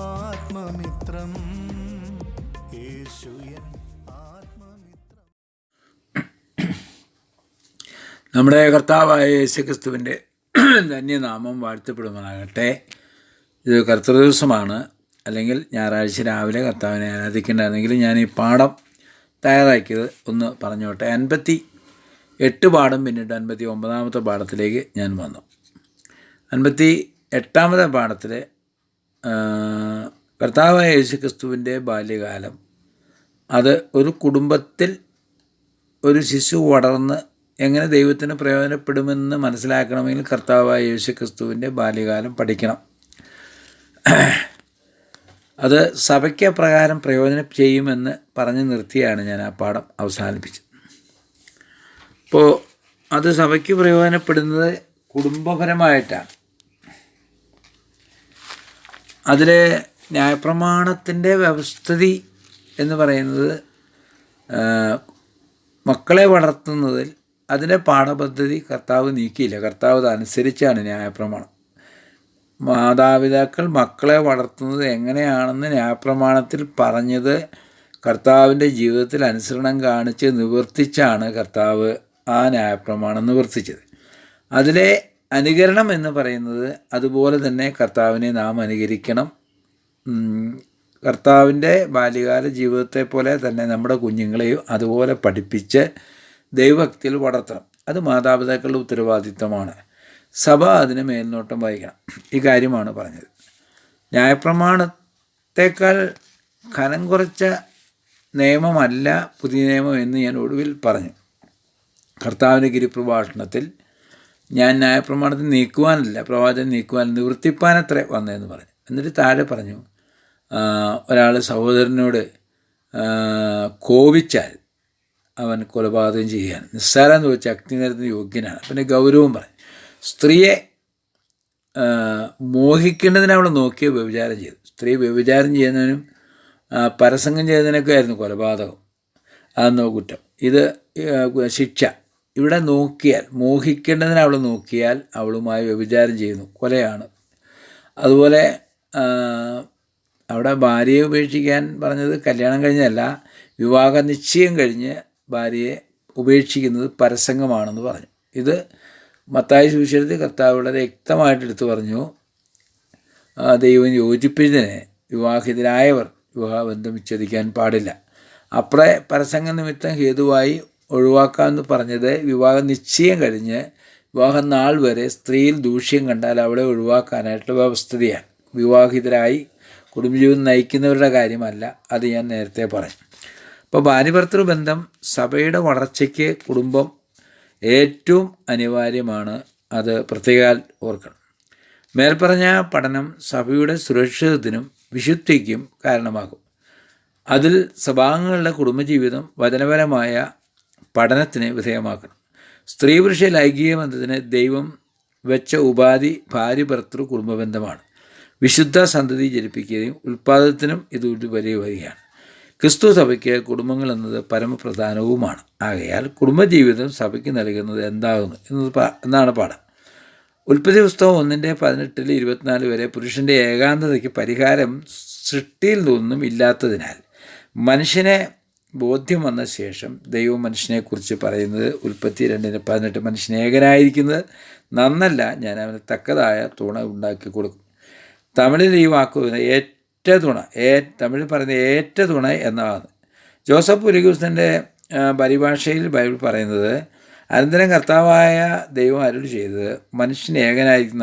ആത്മമിത്രം. നമ്മുടെ കർത്താവായ യേശുക്രിസ്തുവിന്റെ ധന്യനാമം വാഴ്ത്തപ്പെടുമാറാകട്ടെ. ഇത് കർത്തൃ ദിവസമാണ്. അല്ലെങ്കിൽ ഞായറാഴ്ച രാവിലെ കർത്താവിനെ ആരാധിക്കേണ്ടതാണെങ്കിൽ ഞാൻ ഈ പാഠം തയ്യാറാക്കിയത് ഒന്ന് പറഞ്ഞോട്ടെ. അൻപത്തി എട്ട് പാഠം പിന്നിട്ട് അൻപത്തി ഒമ്പതാമത്തെ പാഠത്തിലേക്ക് ഞാൻ വന്നു. അൻപത്തി എട്ടാമത്തെ പാഠത്തിൽ കർത്താവായ യേശുക്രിസ്തുവിന്റെ ബാല്യകാലം. അത് ഒരു കുടുംബത്തിൽ ഒരു ശിശു വളർന്ന് എങ്ങനെ ദൈവത്തിന് പ്രയോജനപ്പെടുമെന്ന് മനസ്സിലാക്കണമെങ്കിൽ കർത്താവായ യേശു ക്രിസ്തുവിന്റെ ബാല്യകാലം പഠിക്കണം. അത് സഭയ്ക്ക് പ്രകാരം പ്രയോജനം ചെയ്യുമെന്ന് പറഞ്ഞ് നിർത്തിയാണ് ഞാൻ ആ പാഠം അവസാനിപ്പിച്ചത്. അപ്പോൾ അത് സഭയ്ക്ക് പ്രയോജനപ്പെടുന്നത് കുടുംബപരമായിട്ടാണ്. അതിൽ ന്യായപ്രമാണത്തിന്റെ വ്യവസ്ഥിതി എന്ന് പറയുന്നത് മക്കളെ വളർത്തുന്നതിൽ അതിന്റെ പാഠപദ്ധതി കർത്താവ് നീക്കിയില്ല. കർത്താവ് അത് അനുസരിച്ചാണ് ന്യായപ്രമാണം. മാതാപിതാക്കൾ മക്കളെ വളർത്തുന്നത് എങ്ങനെയാണെന്ന് ന്യായപ്രമാണത്തിൽ പറഞ്ഞത് കർത്താവിന്റെ ജീവിതത്തിൽ അനുസരണം കാണിച്ച് നിവർത്തിച്ചാണ് കർത്താവ് ആ ന്യായപ്രമാണം നിവർത്തിച്ചത്. അതിലെ അനുകരണം എന്ന് പറയുന്നത് അതുപോലെ തന്നെ കർത്താവിനെ നാം അനുകരിക്കണം. കർത്താവിന്റെ ബാല്യകാല ജീവിതത്തെ പോലെ തന്നെ നമ്മുടെ കുഞ്ഞുങ്ങളെയും അതുപോലെ പഠിപ്പിച്ച് ദൈവഭക്തിയിൽ വളർത്തണം. അത് മാതാപിതാക്കളുടെ ഉത്തരവാദിത്തമാണ് സഭ അതിന് മേൽനോട്ടം വഹിക്കണം. ഈ കാര്യമാണ് പറഞ്ഞത്. ന്യായപ്രമാണത്തേക്കാൾ ഖനം കുറച്ച നിയമമല്ല പുതിയ നിയമം എന്ന് ഞാൻ ഒടുവിൽ പറഞ്ഞു. കർത്താവിന്റെ ഗിരിപ്രഭാഷണത്തിൽ ഞാൻ ന്യായപ്രമാണത്തിൽ നീക്കുവാനല്ല പ്രവാചകൻ നീക്കുവാൻ നിവൃത്തിപ്പാനത്ര വന്നതെന്ന് പറഞ്ഞു. എന്നിട്ട് താഴെ പറഞ്ഞു ഒരാൾ സഹോദരനോട് കോപിച്ചാൽ അവൻ കൊലപാതകം ചെയ്യാൻ നിസ്സാരം എന്ന് വെച്ചാൽ അഗ്നിനരത്തിന് യോഗ്യനാണ്. പിന്നെ ഗൗരവം പറഞ്ഞു. സ്ത്രീയെ മോഹിക്കേണ്ടതിന് അവൾ നോക്കിയ വ്യഭിചാരം ചെയ്തു. സ്ത്രീ വ്യഭിചാരം ചെയ്യുന്നതിനും പരസംഗം ചെയ്യുന്നതിനൊക്കെ ആയിരുന്നു കൊലപാതകം. അതെന്നോ കുറ്റം. ഇത് ശിക്ഷ. ഇവിടെ നോക്കിയാൽ മോഹിക്കേണ്ടതിന് അവൾ നോക്കിയാൽ അവളുമായി വ്യഭിചാരം ചെയ്യുന്നു. കൊലയാണ്. അതുപോലെ അവിടെ ഭാര്യയെ ഉപേക്ഷിക്കാൻ പറഞ്ഞത് കല്യാണം കഴിഞ്ഞല്ല വിവാഹ നിശ്ചയം കഴിഞ്ഞ് ഭാര്യയെ ഉപേക്ഷിക്കുന്നത് പരസംഗമാണെന്ന് പറഞ്ഞു. ഇത് മത്തായ സുവിശേഷത്തിൽ കർത്താവ് വളരെ വ്യക്തമായിട്ട് എടുത്തു പറഞ്ഞു. ദൈവം യോജിപ്പിച്ചതിനെ വിവാഹിതരായവർ വിവാഹബന്ധം വിച്ഛേദിക്കാൻ പാടില്ല. അപ്പറേ പരസംഗ നിമിത്തം ഹേതുവായി ഒഴിവാക്കാമെന്ന് പറഞ്ഞത് വിവാഹ നിശ്ചയം കഴിഞ്ഞ് വിവാഹ നാൾ വരെ സ്ത്രീയിൽ ദൂഷ്യം കണ്ടാൽ അവളെ ഒഴിവാക്കാനായിട്ടുള്ള വ്യവസ്ഥതയാണ്. വിവാഹിതരായി കുടുംബജീവിതം നയിക്കുന്നവരുടെ കാര്യമല്ല അത് ഞാൻ നേരത്തെ പറഞ്ഞു. അപ്പോൾ ഭാര്യഭർത്തൃ ബന്ധം സഭയുടെ വളർച്ചയ്ക്ക് കുടുംബം ഏറ്റവും അനിവാര്യമാണ് അത് പ്രത്യേകാൽ ഓർക്കണം. മേൽപ്പറഞ്ഞ പഠനം സഭയുടെ സുരക്ഷിതത്തിനും വിശുദ്ധിക്കും കാരണമാകും. അതിൽ സഭാംഗങ്ങളുടെ കുടുംബജീവിതം വചനപരമായ പഠനത്തിന് വിധേയമാക്കണം. സ്ത്രീ പുരുഷ ലൈംഗിക ബന്ധത്തിന് ദൈവം വെച്ച ഉപാധി ഭാര്യ ഭർത്തൃ കുടുംബ ബന്ധമാണ് വിശുദ്ധ സന്തതി ജനിപ്പിക്കുകയും ഉൽപ്പാദനത്തിനും ഇത് വലിയ വരികയാണ് ക്രിസ്തു സഭയ്ക്ക് കുടുംബങ്ങൾ എന്നത് പരമപ്രധാനവുമാണ്. ആകയാൽ കുടുംബജീവിതം സഭയ്ക്ക് നൽകുന്നത് എന്താകുന്നു എന്നത് എന്നാണ് പാഠം. ഉൽപ്പത്തി പുസ്തകം ഒന്നിന്റെ പതിനെട്ടിൽ ഇരുപത്തിനാല് വരെ പുരുഷന്റെ ഏകാന്തതയ്ക്ക് പരിഹാരം സൃഷ്ടിയിൽ നിന്നും ഇല്ലാത്തതിനാൽ മനുഷ്യനെ ബോധ്യം വന്ന ശേഷം ദൈവം മനുഷ്യനെക്കുറിച്ച് പറയുന്നത് ഉൽപ്പത്തി രണ്ടിന് പതിനെട്ട് മനുഷ്യൻ ഏകനായിരിക്കുന്നത് നന്നല്ല ഞാൻ അവന് തക്കതായ തുണ ഉണ്ടാക്കി കൊടുക്കും. തമിഴിൽ ഈ വാക്ക് ഏറ്റ തുണ ഏ തമിഴിൽ പറയുന്ന ഏറ്റ തുണ എന്നാണ്. ജോസഫ് പുലിഗുസ്തന്റെ പരിഭാഷയിൽ ബൈബിൾ പറയുന്നത് അനന്തരം കർത്താവായ ദൈവം അരുൾ ചെയ്തത് മനുഷ്യൻ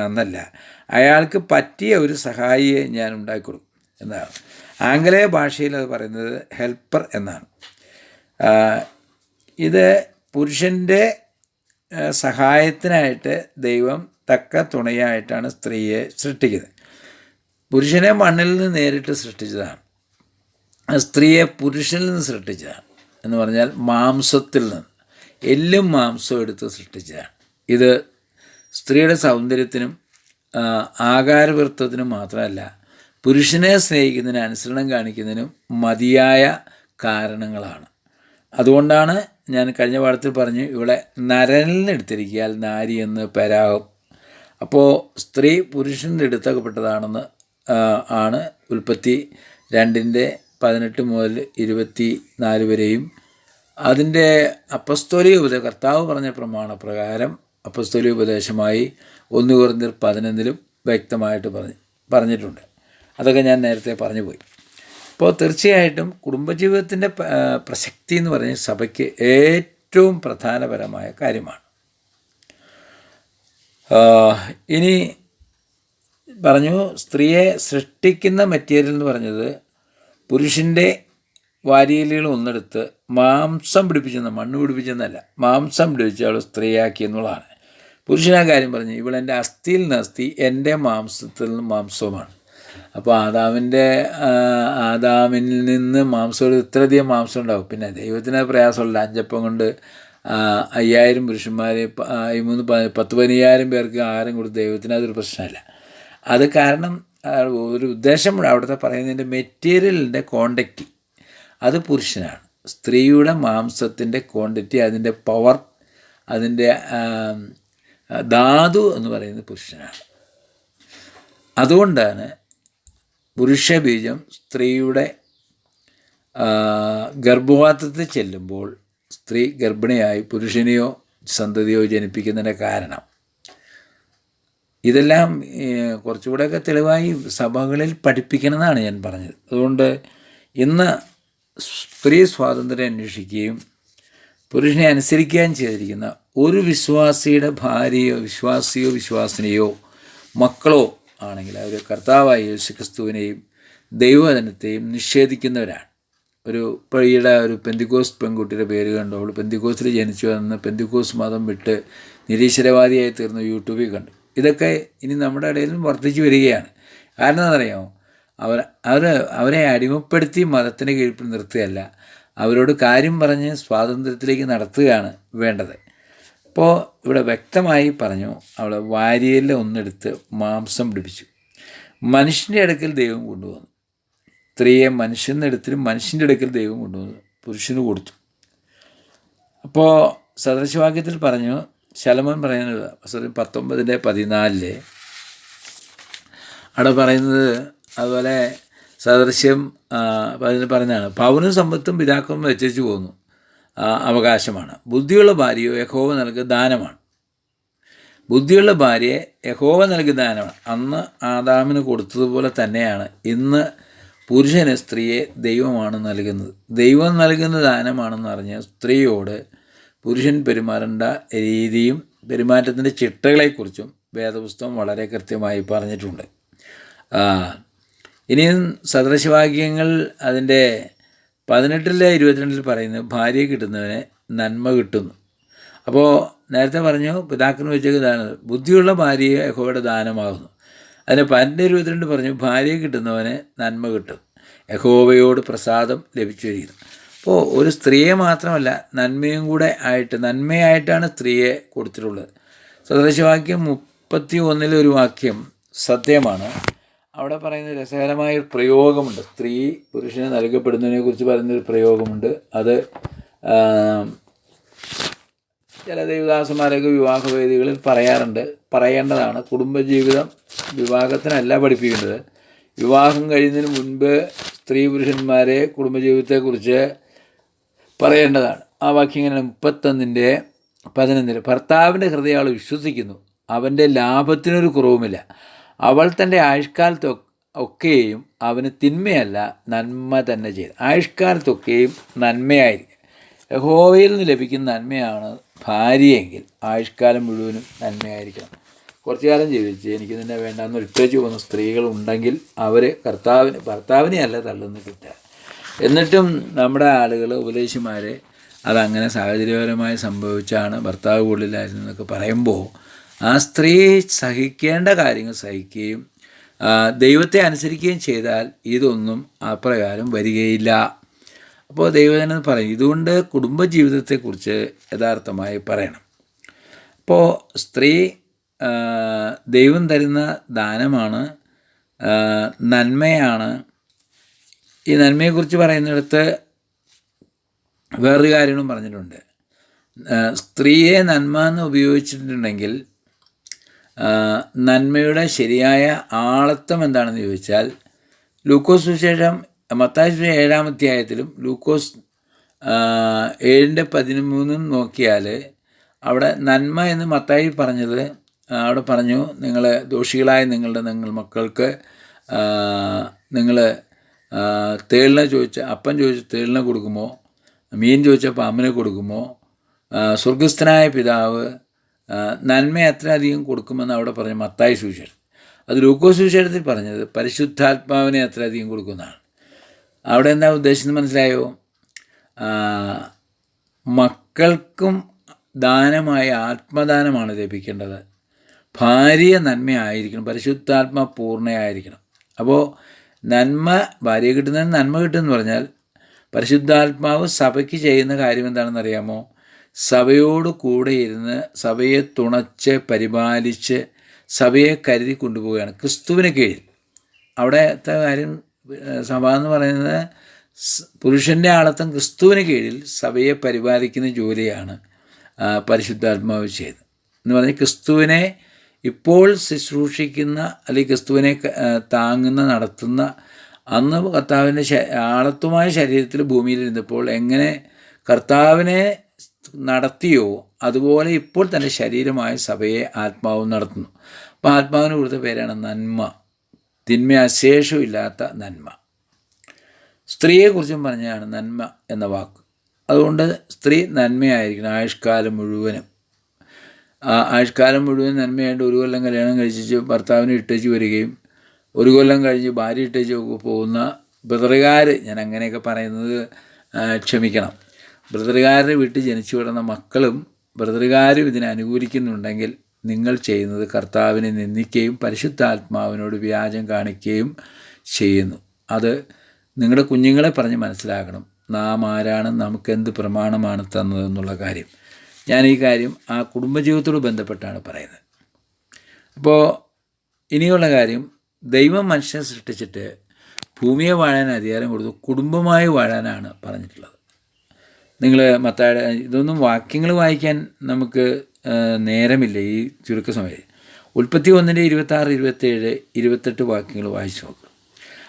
അന്നല്ല അയാൾക്ക് പറ്റിയ ഒരു സഹായിയെ ഞാൻ ഉണ്ടാക്കി കൊടുക്കും എന്നാണ്. ആംഗലേയ ഭാഷയിൽ അത് പറയുന്നത് ഹെൽപ്പർ എന്നാണ്. ഇത് പുരുഷന്റെ സഹായത്തിനായിട്ട് ദൈവം തക്ക തുണയായിട്ടാണ് സ്ത്രീയെ സൃഷ്ടിക്കുന്നത്. പുരുഷനെ മണ്ണിൽ നിന്ന് നേരിട്ട് സൃഷ്ടിച്ചതാണ്. സ്ത്രീയെ പുരുഷനിൽ നിന്ന് സൃഷ്ടിച്ചതാണ് എന്ന് പറഞ്ഞാൽ മാംസത്തിൽ നിന്ന്. എല്ലും മാംസം എടുത്ത് സൃഷ്ടിച്ചതാണ്. ഇത് സ്ത്രീയുടെ സൗന്ദര്യത്തിനും ആകാരവൃത്തത്തിനും മാത്രമല്ല പുരുഷനെ സ്നേഹിക്കുന്നതിന് അനുസരണം കാണിക്കുന്നതിനും മതിയായ കാരണങ്ങളാണ്. അതുകൊണ്ടാണ് ഞാൻ കഴിഞ്ഞ പാഠത്തിൽ പറഞ്ഞു ഇവിടെ നരനിൽ നാരി എന്ന് പരാഹം അപ്പോൾ സ്ത്രീ പുരുഷന്റെ എടുത്തകപ്പെട്ടതാണെന്ന് ആണ് ഉൽപ്പത്തി രണ്ടിന്റെ പതിനെട്ട് മുതൽ ഇരുപത്തി നാല് വരെയും. അതിന്റെ അപ്പസ്തോലിക ഉപദേശ കർത്താവ് പറഞ്ഞ പ്രമാണപ്രകാരം അപ്പസ്തോലിക ഉപദേശമായി ഒന്ന് കുറഞ്ഞ പതിനൊന്നിലും വ്യക്തമായിട്ട് പറഞ്ഞു പറഞ്ഞിട്ടുണ്ട്. അതൊക്കെ ഞാൻ നേരത്തെ പറഞ്ഞു പോയി. അപ്പോൾ തീർച്ചയായിട്ടും കുടുംബജീവിതത്തിന്റെ പ്രസക്തി എന്ന് പറഞ്ഞ സഭയ്ക്ക് ഏറ്റവും പ്രധാനപരമായ കാര്യമാണ്. ഇനി പറഞ്ഞു സ്ത്രീയെ സൃഷ്ടിക്കുന്ന മെറ്റീരിയൽ എന്ന് പറഞ്ഞത് പുരുഷന്റെ വാരിയലുകൾ ഒന്നെടുത്ത് മാംസം പിടിപ്പിച്ചെന്ന മണ്ണ് പിടിപ്പിച്ചെന്നല്ല മാംസം പിടിപ്പിച്ച അവൾ സ്ത്രീയാക്കി എന്നുള്ളതാണ്. പുരുഷനാ കാര്യം പറഞ്ഞു ഇവളെന്റെ അസ്ഥിയിൽ നിന്ന് അസ്ഥി എന്റെ മാംസത്തിൽ നിന്ന് മാംസവുമാണ്. അപ്പോൾ ആദാമിന്റെ ആദാമിൽ നിന്ന് മാംസം ഇത്രയധികം മാംസം ഉണ്ടാവും പിന്നെ ദൈവത്തിന് പ്രയാസമുള്ള അഞ്ചപ്പം കൊണ്ട് അയ്യായിരം പുരുഷന്മാർ മൂന്ന് പത്ത് പതിനയ്യായിരം പേർക്ക് ആഹാരം കൊടുത്ത് ദൈവത്തിന് അതൊരു പ്രശ്നമല്ല. അത് കാരണം ഒരു ഉദ്ദേശം അവിടുത്തെ പറയുന്നതിന്റെ മെറ്റീരിയലിന്റെ ക്വാണ്ടിറ്റി. അത് പുരുഷനാണ്. സ്ത്രീയുടെ മാംസത്തിന്റെ ക്വാണ്ടിറ്റി അതിന്റെ പവർ അതിന്റെ ധാതു എന്ന് പറയുന്നത് പുരുഷനാണ്. അതുകൊണ്ടാണ് പുരുഷബീജം സ്ത്രീയുടെ ഗർഭപാത്രത്തിൽ ചെല്ലുമ്പോൾ സ്ത്രീ ഗർഭിണിയായി പുരുഷനെയോ സന്തതിയോ ജനിപ്പിക്കുന്നതിന്റെ കാരണം. ഇതെല്ലാം കുറച്ചുകൂടെയൊക്കെ തെളിവായി സഭകളിൽ പഠിപ്പിക്കണമെന്നാണ് ഞാൻ പറഞ്ഞത്. അതുകൊണ്ട് ഇന്ന് സ്ത്രീ സ്വാതന്ത്ര്യം അന്വേഷിക്കുകയും പുരുഷനെ അനുസരിക്കുകയും ചെയ്തിരിക്കുന്ന ഒരു വിശ്വാസിയുടെ ഭാര്യയോ വിശ്വാസിയോ വിശ്വാസിനിയോ മക്കളോ ആണെങ്കിൽ അവർ കർത്താവായ യേശു ക്രിസ്തുവിനെയും ദൈവവചനത്തെയും നിഷേധിക്കുന്നവരാണ്. ഒരു പഴിയുടെ ഒരു പെന്തിക്കോസ് പെൺകുട്ടിയുടെ പേര് കണ്ടു അവൾ പെന്തിക്കോസിൽ ജനിച്ചു വന്ന് പെന്തിക്കോസ് മതം വിട്ട് നിരീശ്വരവാദിയായി തീർന്നു യൂട്യൂബിൽ കണ്ടു. ഇതൊക്കെ ഇനി നമ്മുടെ ഇടയിലും വർദ്ധിച്ചു വരികയാണ്. കാരണം എന്താണെന്നറിയാമോ? അവർ അവർ അവരെ അടിമപ്പെടുത്തി മതത്തിന് കീഴിൽ നിർത്തുകയല്ല. അവരോട് കാര്യം പറഞ്ഞ് സ്വാതന്ത്ര്യത്തിലേക്ക് നടത്തുകയാണ് വേണ്ടത്. അപ്പോൾ ഇവിടെ വ്യക്തമായി പറഞ്ഞു അവിടെ വാരിയലിൽ ഒന്നെടുത്ത് മാംസം പിടിപ്പിച്ചു. മനുഷ്യന്റെ അടുക്കൽ ദൈവം കൊണ്ടുവന്നു. സ്ത്രീയെ മനുഷ്യന്റെ അടുത്തിലും മനുഷ്യന്റെ അടുക്കൽ ദൈവം കൊണ്ടുവന്നു. പുരുഷന് കൊടുത്തു. അപ്പോൾ സദൃശവാക്യത്തിൽ പറഞ്ഞു ശലമൻ പറയുന്നത് പത്തൊമ്പതിന്റെ പതിനാലിൽ അവിടെ പറയുന്നത് അതുപോലെ സദൃശ്യം പറഞ്ഞാണ് പറഞ്ഞതാണ് പവനും സമ്പത്തും പിതാക്കളും വെച്ചു പോകുന്നു അവകാശമാണ്. ബുദ്ധിയുള്ള ഭാര്യയോ യഹോവ നൽകുക ദാനമാണ്. ബുദ്ധിയുള്ള ഭാര്യയെ യഹോവ നൽകിയ ദാനമാണ്. അന്ന് ആദാമിന് കൊടുത്തതുപോലെ തന്നെയാണ്. ഇന്ന് പുരുഷന് സ്ത്രീയെ ദൈവമാണ് നൽകുന്നത്. ദൈവം നൽകുന്ന ദാനമാണെന്ന് അറിഞ്ഞ് സ്ത്രീയോട് പുരുഷൻ പെരുമാറേണ്ട രീതിയും പെരുമാറ്റത്തിന്റെ ചിട്ടകളെക്കുറിച്ചും വേദപുസ്തകം വളരെ കൃത്യമായി പറഞ്ഞിട്ടുണ്ട്. ഇനിയും സദൃശവാക്യങ്ങൾ അതിന്റെ പതിനെട്ടിലെ ഇരുപത്തിരണ്ടിൽ പറയുന്നത് ഭാര്യ കിട്ടുന്നവന് നന്മ കിട്ടുന്നു. അപ്പോൾ നേരത്തെ പറഞ്ഞു പിതാക്കന് വെച്ചേക്ക് ദാനം ബുദ്ധിയുള്ള ഭാര്യയെ യഹോയുടെ ദാനമാകുന്നു. അതിന് പതിനെട്ട് ഇരുപത്തിരണ്ട് പറഞ്ഞു ഭാര്യ കിട്ടുന്നവന് നന്മ കിട്ടും. യഹോവയോട് പ്രസാദം ലഭിച്ചിരിക്കുന്നു അപ്പോൾ ഒരു സ്ത്രീയെ മാത്രമല്ല നന്മയും കൂടെ ആയിട്ട് നന്മയായിട്ടാണ് സ്ത്രീയെ കൊടുത്തിട്ടുള്ളത്. സദൃശവാക്യം മുപ്പത്തി ഒന്നിലെ ഒരു വാക്യം സത്യമാണ്. അവിടെ പറയുന്ന രസകരമായ ഒരു പ്രയോഗമുണ്ട്. സ്ത്രീ പുരുഷന് നൽകപ്പെടുന്നതിനെ കുറിച്ച് പറയുന്നൊരു പ്രയോഗമുണ്ട്. അത് ചില ദേവദാസന്മാരൊക്കെ വിവാഹവേദികളിൽ പറയാറുണ്ട്. പറയേണ്ടതാണ് കുടുംബജീവിതം വിവാഹത്തിനല്ല പഠിപ്പിക്കേണ്ടത്. വിവാഹം കഴിയുന്നതിന് മുൻപ് സ്ത്രീ പുരുഷന്മാരെ കുടുംബജീവിതത്തെക്കുറിച്ച് പറയേണ്ടതാണ്. ആ വാക്യം ഇങ്ങനെ മുപ്പത്തൊന്നിന്റെ പതിനൊന്നിൽ ഭർത്താവിന്റെ ഹൃദയം വിശ്വസിക്കുന്നു. അവന്റെ ലാഭത്തിനൊരു കുറവുമില്ല. അവൾ തന്റെ ആയുഷ്കാലത്ത് ഒക്കെയും അവന് തിന്മയല്ല നന്മ തന്നെ ചെയ്തു. ആയുഷ്കാലത്തൊക്കെയും നന്മയായിരിക്കും. യഹോവയിൽ നിന്ന് ലഭിക്കുന്ന നന്മയാണ് ഭാര്യയെങ്കിൽ ആയുഷ്കാലം മുഴുവനും നന്മയായിരിക്കണം. കുറച്ച് കാലം ജീവിച്ച് എനിക്ക് നിന്നെ വേണ്ടാന്ന് ഇട്ടേച്ച് പോകുന്ന സ്ത്രീകൾ ഉണ്ടെങ്കിൽ അവർ കർത്താവിന് ഭർത്താവിനെ അല്ല തള്ളുന്ന കിട്ടുക എന്നിട്ടും നമ്മുടെ ആളുകൾ ഉപദേശിമാരെ അതങ്ങനെ സാഹചര്യപരമായി സംഭവിച്ചാണ് ഭർത്താവ് കൂടുതലായിരുന്നു എന്നൊക്കെ പറയുമ്പോൾ ആ സ്ത്രീ സഹിക്കേണ്ട കാര്യങ്ങൾ സഹിക്കുകയും ദൈവത്തെ അനുസരിക്കുകയും ചെയ്താൽ ഇതൊന്നും അപ്രകാരം വരികയില്ല. അപ്പോൾ ദൈവജനം പറയും ഇതുകൊണ്ട് കുടുംബജീവിതത്തെക്കുറിച്ച് യഥാർത്ഥമായി പറയണം. അപ്പോൾ സ്ത്രീ ദൈവം തരുന്ന ദാനമാണ് നന്മയാണ്. ഈ നന്മയെക്കുറിച്ച് പറയുന്നിടത്ത് വേറൊരു കാര്യങ്ങളും പറഞ്ഞിട്ടുണ്ട്. സ്ത്രീയെ നന്മ എന്ന് ഉപയോഗിച്ചിട്ടുണ്ടെങ്കിൽ നന്മയുടെ ശരിയായ ആളത്വം എന്താണെന്ന് ചോദിച്ചാൽ ലൂക്കോസ് സുശേഷം മത്തായ സുവിശേഷം ഏഴാം അധ്യായത്തിലും ലൂക്കോസ് ഏഴിന്റെ പതിമൂന്നും നോക്കിയാൽ അവിടെ നന്മ എന്ന് മത്തായി പറഞ്ഞത് അവിടെ പറഞ്ഞു നിങ്ങൾ ദോഷികളായ നിങ്ങളുടെ നിങ്ങൾ മക്കൾക്ക് നിങ്ങൾ തേളിനെ ചോദിച്ച അപ്പൻ ചോദിച്ച തേളിനെ കൊടുക്കുമോ? മീൻ ചോദിച്ച പാമ്പിനെ കൊടുക്കുമോ? സ്വർഗസ്ഥനായ പിതാവ് നന്മ അത്രയധികം കൊടുക്കുമെന്ന് അവിടെ പറഞ്ഞ മത്തായ സുവിശേഷം. അത് ലൂക്കോസ് സുവിശേഷത്തിൽ പറഞ്ഞത് പരിശുദ്ധാത്മാവിനെ അത്രയധികം കൊടുക്കുന്നതാണ്. അവിടെ എന്താ ഉദ്ദേശിച്ചത് മനസ്സിലായോ? മക്കൾക്കും ദാനമായ ആത്മദാനമാണ് ലഭിക്കേണ്ടത്. ഭാര്യ നന്മയായിരിക്കണം പരിശുദ്ധാത്മ പൂർണയായിരിക്കണം. അപ്പോൾ നന്മ ഭാര്യ കിട്ടുന്നതിന് നന്മ കിട്ടുമെന്ന് പറഞ്ഞാൽ പരിശുദ്ധാത്മാവ് സഭയ്ക്ക് ചെയ്യുന്ന കാര്യം എന്താണെന്ന് അറിയാമോ സഭയോട് കൂടെ ഇരുന്ന് സഭയെ തുണച്ച് പരിപാലിച്ച് സഭയെ കരുതി കൊണ്ടുപോവുകയാണ്. ക്രിസ്തുവിന് കീഴിൽ. അവിടത്തെ കാര്യം സഭ എന്ന് പറയുന്നത് പുരുഷന്റെ ആളത്വം ക്രിസ്തുവിന് കീഴിൽ സഭയെ പരിപാലിക്കുന്ന ജോലിയാണ് പരിശുദ്ധാത്മാവ് ചെയ്ത് എന്ന് പറഞ്ഞാൽ ക്രിസ്തുവിനെ ഇപ്പോൾ ശുശ്രൂഷിക്കുന്ന അല്ലെങ്കിൽ ക്രിസ്തുവിനെ താങ്ങുന്ന നടത്തുന്ന അന്ന് കർത്താവിന്റെ ആളത്വമായ ശരീരത്തിൽ ഭൂമിയിലിരുന്നപ്പോൾ എങ്ങനെ കർത്താവിനെ നടത്തിയോ അതുപോലെ ഇപ്പോൾ തന്റെ ശരീരമായ സഭയെ ആത്മാവും നടത്തുന്നു. അപ്പോൾ ആത്മാവിന് കൊടുത്ത പേരാണ് നന്മ. തിന്മ അശേഷമില്ലാത്ത നന്മ. സ്ത്രീയെക്കുറിച്ചും പറഞ്ഞാണ് നന്മ എന്ന വാക്ക്. അതുകൊണ്ട് സ്ത്രീ നന്മയായിരിക്കണം ആയുഷ്കാലം മുഴുവനും. ആയുഷ്കാലം മുഴുവൻ നന്മയായിട്ട് ഒരു കൊല്ലം കല്യാണം കഴിച്ച് ഭർത്താവിനെ ഇട്ടേച്ച് വരികയും ഒരു കൊല്ലം കഴിഞ്ഞ് ഭാര്യ ഇട്ടേച്ച് പോകുന്ന പിതൃകാർ ഞാൻ അങ്ങനെയൊക്കെ പറയുന്നത് ക്ഷമിക്കണം. ബ്രദറുകാരുടെ വീട്ടിൽ ജനിച്ചു വിടുന്ന മക്കളും ബ്രദറുകാരും ഇതിനെ അനുകൂലിക്കുന്നുണ്ടെങ്കിൽ നിങ്ങൾ ചെയ്യുന്നത് കർത്താവിനെ നിന്ദിക്കുകയും പരിശുദ്ധാത്മാവിനോട് വ്യാജം കാണിക്കുകയും ചെയ്യുന്നു. അത് നിങ്ങളുടെ കുഞ്ഞുങ്ങളെ പറഞ്ഞ് മനസ്സിലാക്കണം. നാം ആരാണ് നമുക്കെന്ത് പ്രമാണമാണ് തന്നതെന്നുള്ള കാര്യം. ഞാൻ ഈ കാര്യം ആ കുടുംബജീവിതത്തോട് ബന്ധപ്പെട്ടാണ് പറയുന്നത്. അപ്പോൾ ഇനിയുള്ള കാര്യം ദൈവം മനുഷ്യനെ സൃഷ്ടിച്ചിട്ട് ഭൂമിയെ വാഴാൻ അധികാരം കൊടുത്തു കുടുംബമായി വാഴാനാണ് പറഞ്ഞിട്ടുള്ളത്. നിങ്ങൾ മത്തായുടെ ഇതൊന്നും വാക്യങ്ങൾ വായിക്കാൻ നമുക്ക് നേരമില്ല ഈ ചുരുക്ക സമയത്ത്. ഉൽപ്പത്തി ഒന്നിന്റെ ഇരുപത്താറ് ഇരുപത്തേഴ് ഇരുപത്തെട്ട് വാക്യങ്ങൾ വായിച്ചു നോക്കുക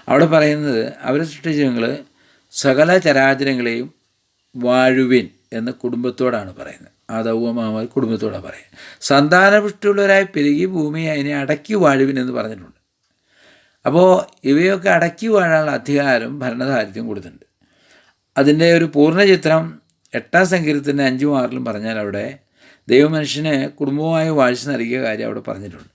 അവിടെ പറയുന്നത് അവരെ സൃഷ്ടിച്ച ഞങ്ങൾ സകല ചരാചരങ്ങളെയും വാഴുവിൻ എന്ന കുടുംബത്തോടാണ് പറയുന്നത്. ആദവുമാർ കുടുംബത്തോടാണ് പറയുന്നത്. സന്താനപുഷ്ടിയുള്ളവരായി പെരുകി ഭൂമി അതിനെ അടക്കി വാഴുവിൻ എന്ന് പറഞ്ഞിട്ടുണ്ട്. അപ്പോൾ ഇവയൊക്കെ അടക്കി വാഴാനുള്ള അധികാരം ഭരണധാരിത്യം കൊടുത്തിട്ടുണ്ട്. അതിന്റെ ഒരു പൂർണ ചിത്രം എട്ടാം സങ്കീർത്തത്തിന്റെ അഞ്ചും ആറിലും പറഞ്ഞാൽ അവിടെ ദൈവമനുഷ്യന് കുടുംബവുമായി വാഴ്ച നൽകിയ കാര്യം അവിടെ പറഞ്ഞിട്ടുണ്ട്.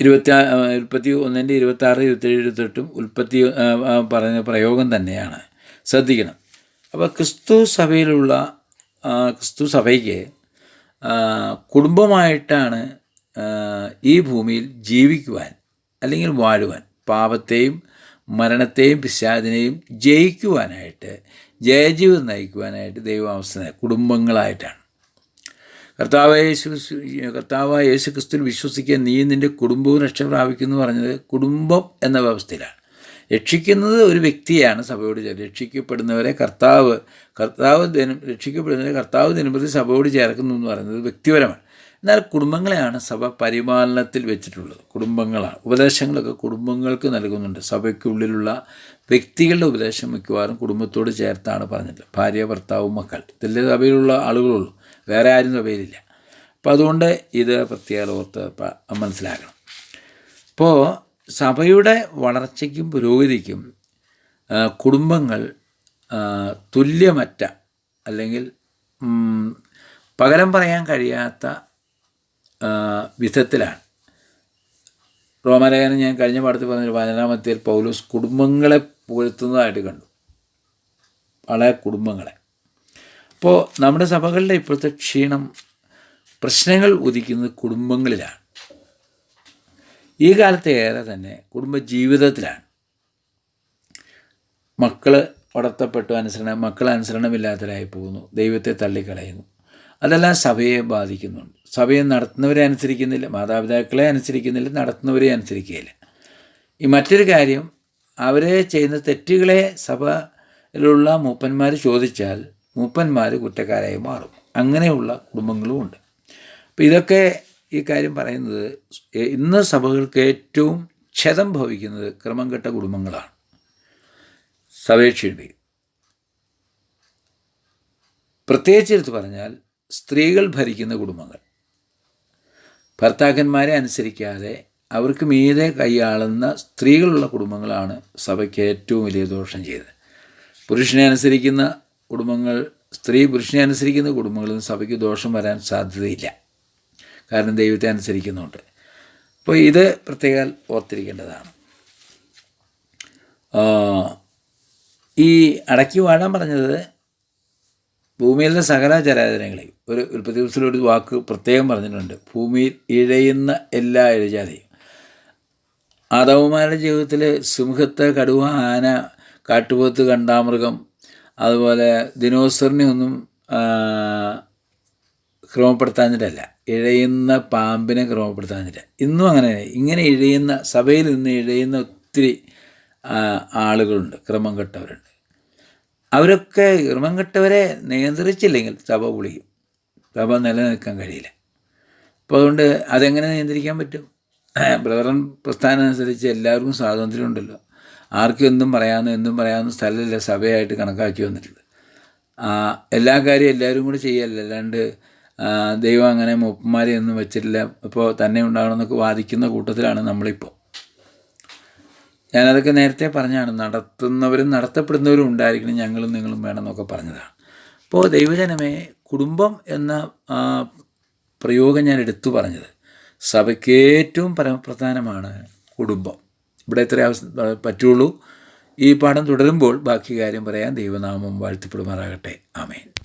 ഇരുപത്തി ഇരുപത്തി ഒന്നിന്റെ ഇരുപത്തി ആറ് ഇരുപത്തേഴ് ഇരുപത്തെട്ടും ഉൽപ്പത്തി പറഞ്ഞ പ്രയോഗം തന്നെയാണ്. ശ്രദ്ധിക്കണം. അപ്പോൾ ക്രിസ്തു സഭയിലുള്ള ക്രിസ്തു സഭയ്ക്ക് കുടുംബമായിട്ടാണ് ഈ ഭൂമിയിൽ ജീവിക്കുവാൻ അല്ലെങ്കിൽ വാഴുവാൻ പാപത്തെയും മരണത്തെയും പിശാദിനെയും ജയിക്കുവാനായിട്ട് ജയജീവിതം നയിക്കുവാനായിട്ട് ദൈവം അവസ്ഥ കുടുംബങ്ങളായിട്ടാണ്. കർത്താവായ യേശു കർത്താവായ യേശു ക്രിസ്തു വിശ്വസിക്കുക നീ നിന്റെ കുടുംബവും രക്ഷ പ്രാപിക്കുന്നു പറഞ്ഞത് കുടുംബം എന്ന വ്യവസ്ഥയിലാണ്. രക്ഷിക്കുന്നത് ഒരു വ്യക്തിയാണ് സഭയോട് ചേർ രക്ഷിക്കപ്പെടുന്നവരെ കർത്താവ് കർത്താവ് ദിനം രക്ഷിക്കപ്പെടുന്നവരെ കർത്താവ് ദിനപ്രതി സഭയോട് ചേർക്കുന്നു എന്ന് പറയുന്നത് വ്യക്തിപരമാണ്. എന്നാൽ കുടുംബങ്ങളെയാണ് സഭ പരിപാലനത്തിൽ വെച്ചിട്ടുള്ളത്. കുടുംബങ്ങളാണ്. ഉപദേശങ്ങളൊക്കെ കുടുംബങ്ങൾക്ക് നൽകുന്നുണ്ട്. സഭയ്ക്കുള്ളിലുള്ള വ്യക്തികളുടെ ഉപദേശം മിക്കവാറും കുടുംബത്തോട് ചേർത്താണ് പറഞ്ഞിട്ടുള്ളത്. ഭാര്യ ഭർത്താവ് മക്കൾ. ഇതിലെ സഭയിലുള്ള ആളുകളുള്ളൂ. വേറെ ആരും സഭയിലില്ല. അപ്പോൾ അതുകൊണ്ട് ഇത് പ്രത്യേക ഓർത്ത് മനസ്സിലാക്കണം. അപ്പോൾ സഭയുടെ വളർച്ചയ്ക്കും പുരോഗതിക്കും കുടുംബങ്ങൾ തുല്യമറ്റ അല്ലെങ്കിൽ പകരം പറയാൻ കഴിയാത്ത വിധത്തിലാണ്. റോമാലേഖനം ഞാൻ കഴിഞ്ഞ പാഠത്തിൽ പറഞ്ഞൊരു പതിനാറാമത്തേൽ പൗലൂസ് കുടുംബങ്ങളെ പുകഴ്ത്തുന്നതായിട്ട് കണ്ടു. വളരെ കുടുംബങ്ങളെ. അപ്പോൾ നമ്മുടെ സഭകളുടെ ഇപ്പോഴത്തെ ക്ഷീണം പ്രശ്നങ്ങൾ ഉദിക്കുന്നത് കുടുംബങ്ങളിലാണ്. ഈ കാലത്ത് ഏറെ തന്നെ കുടുംബ ജീവിതത്തിലാണ് മക്കൾ വളർത്തപ്പെട്ടു അനുസരണം മക്കൾ അനുസരണമില്ലാത്തവരായി പോകുന്നു ദൈവത്തെ തള്ളിക്കളയുന്നു. അതെല്ലാം സഭയെ ബാധിക്കുന്നുണ്ട്. സഭയെ നടത്തുന്നവരെ അനുസരിക്കുന്നില്ല മാതാപിതാക്കളെ അനുസരിക്കുന്നില്ല നടത്തുന്നവരെ അനുസരിക്കുകയില്ല. ഈ മറ്റൊരു കാര്യം അവരെ ചെയ്യുന്ന തെറ്റുകളെ സഭയിലുള്ള മൂപ്പന്മാർ ചോദിച്ചാൽ മൂപ്പന്മാർ കുറ്റക്കാരായി മാറും. അങ്ങനെയുള്ള കുടുംബങ്ങളും ഉണ്ട്. അപ്പോൾ ഇതൊക്കെ ഈ കാര്യം പറയുന്നത് ഇന്ന് സഭകൾക്ക് ഏറ്റവും ക്ഷതം ഭവിക്കുന്നത് ക്രമം കെട്ട കുടുംബങ്ങളാണ് സഭേക്ഷയുടെ പ്രത്യേകിച്ച് എടുത്ത് പറഞ്ഞാൽ സ്ത്രീകൾ ഭരിക്കുന്ന കുടുംബങ്ങൾ. ഭർത്താക്കന്മാരെ അനുസരിക്കാതെ അവർക്ക് മീതെ കൈയാളുന്ന സ്ത്രീകളുള്ള കുടുംബങ്ങളാണ് സഭയ്ക്ക് ഏറ്റവും വലിയ ദോഷം ചെയ്തത്. പുരുഷനെ അനുസരിക്കുന്ന കുടുംബങ്ങൾ സ്ത്രീ പുരുഷനെ അനുസരിക്കുന്ന കുടുംബങ്ങളിൽ സഭയ്ക്ക് ദോഷം വരാൻ സാധ്യതയില്ല. കാരണം ദൈവത്തെ അനുസരിക്കുന്നുണ്ട്. അപ്പോൾ ഇത് പ്രത്യേകം ഓർത്തിരിക്കേണ്ടതാണ്. ഈ അടക്കി വാഴാൻ പറഞ്ഞത് ഭൂമിയിലെ സകല ചരാചരങ്ങളെയും ഒരു ഉൽപ്പത്തി ദിവസത്തിൽ ഒരു വാക്ക് പ്രത്യേകം പറഞ്ഞിട്ടുണ്ട്. ഭൂമിയിൽ ഇഴയുന്ന എല്ലാ ഇഴജാതിയും. ആദവന്മാരുടെ ജീവിതത്തിൽ സിംഹത്തെ കടുവ ആന കാട്ടുപോത്ത് കണ്ടാമൃഗം അതുപോലെ ദിനോസറിനെ ഒന്നും ക്രമപ്പെടുത്താഞ്ഞിട്ടല്ല. ഇഴയുന്ന പാമ്പിനെ ക്രമപ്പെടുത്താഞ്ഞില്ല ഇന്നും അങ്ങനെ ഇങ്ങനെ ഇഴയുന്ന സഭയിൽ നിന്ന് ഇഴയുന്ന ഒത്തിരി ആളുകളുണ്ട്. ക്രമം കെട്ടവരുണ്ട്. അവരൊക്കെ ക്രമം കെട്ടവരെ നിയന്ത്രിച്ചില്ലെങ്കിൽ സഭ പൊളിയും. സഭ നിലനിൽക്കാൻ കഴിയില്ല. അപ്പോൾ അതുകൊണ്ട് അതെങ്ങനെ നിയന്ത്രിക്കാൻ പറ്റും? ബ്രദറൻ പ്രസ്ഥാനം അനുസരിച്ച് എല്ലാവർക്കും സ്വാതന്ത്ര്യമുണ്ടല്ലോ. ആർക്കും എന്തും പറയാമെന്നും എന്തും പറയാമെന്നും സ്ഥലമില്ല. സഭയായിട്ട് കണക്കാക്കി വന്നിട്ടുണ്ട് എല്ലാ കാര്യവും എല്ലാവരും കൂടി ചെയ്യല്ല? അല്ലാണ്ട് ദൈവം അങ്ങനെ മൂപ്പന്മാരെ ഒന്നും വെച്ചിട്ടില്ല. ഇപ്പോൾ തന്നെ ഉണ്ടാകണമെന്നൊക്കെ വാദിക്കുന്ന കൂട്ടത്തിലാണ് നമ്മളിപ്പോൾ ഞാനതൊക്കെ നേരത്തെ പറഞ്ഞാണ് നടത്തുന്നവരും നടത്തപ്പെടുന്നവരും ഉണ്ടായിരിക്കണം ഞങ്ങളും നിങ്ങളും വേണമെന്നൊക്കെ പറഞ്ഞതാണ്. അപ്പോൾ ദൈവജനമേ കുടുംബം എന്ന പ്രയോഗം ഞാൻ എടുത്തു പറഞ്ഞത്. സഭയ്ക്ക് ഏറ്റവും പരമപ്രധാനമാണ് കുടുംബം. ഇവിടെ ഇത്ര പറ്റുള്ളൂ. ഈ പാഠം തുടരുമ്പോൾ ബാക്കി കാര്യം പറയാൻ ദൈവനാമം വാഴ്ത്തിപ്പെടുമാറാകട്ടെ. ആമേൻ.